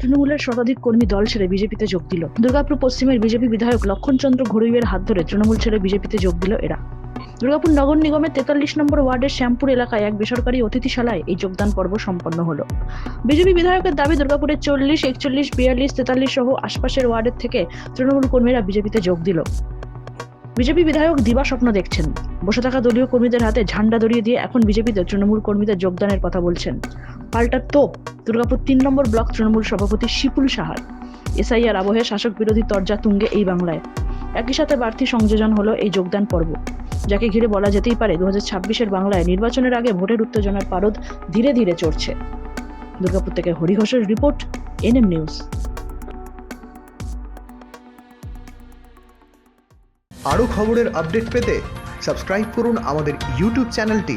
তৃণমূলের শতাধিক কর্মী দল ছেড়ে বিজেপিতে যোগ দিল। দুর্গাপুর পশ্চিমের বিজেপি বিধায়ক লক্ষণচন্দ্র ঘড়ুইয়ের হাত ধরে তৃণমূল ছেড়ে বিজেপিতে যোগ দিল এরা। দুর্গাপুর নগর নিগমের তেতাল্লিশ নম্বর ওয়ার্ডের শ্যামপুর এলাকায় এক বেসরকারি অতিথিশালায় এই যোগদান পর্ব সম্পন্ন হলো। বিজেপি বিধায়কের দাবি দুর্গাপুরের চল্লিশ, একচল্লিশ, বিয়াল্লিশ, তেতাল্লিশ সহ আশপাশের ওয়ার্ডের থেকে তৃণমূল কর্মীরা বিজেপিতে যোগ দিল। বিজেপি বিধায়ক দিবা স্বপ্ন দেখছেন। বসে থাকা দলীয় কর্মীদের হাতে ঝান্ডা ধরিয়ে দিয়ে এখন বিজেপিতে তৃণমূল কর্মীদের যোগদানের কথা বলছেন। পাল্টা তোপ, দুর্গাপুর তিন নম্বর ব্লক তৃণমূল সভাপতি শিপুল সাহার। এসআইআর আবহে শাসক বিরোধী তরজা তুঙ্গে এই বাংলায়। একই সাথে বাড়তি সংযোজন হলো এই যোগদান পর্ব। যাকে ঘিরে বলা যেতেই পারে দু হাজার বাংলায় নির্বাচনের আগে ভোটের উত্তেজনার পারদ ধীরে ধীরে চড়ছে। দুর্গাপুর থেকে হরিঘোষের রিপোর্ট, এনএম নিউজ। আরও খবরের আপডেট পেতে সাবস্ক্রাইব করুন আমাদের ইউটিউব চ্যানেলটি।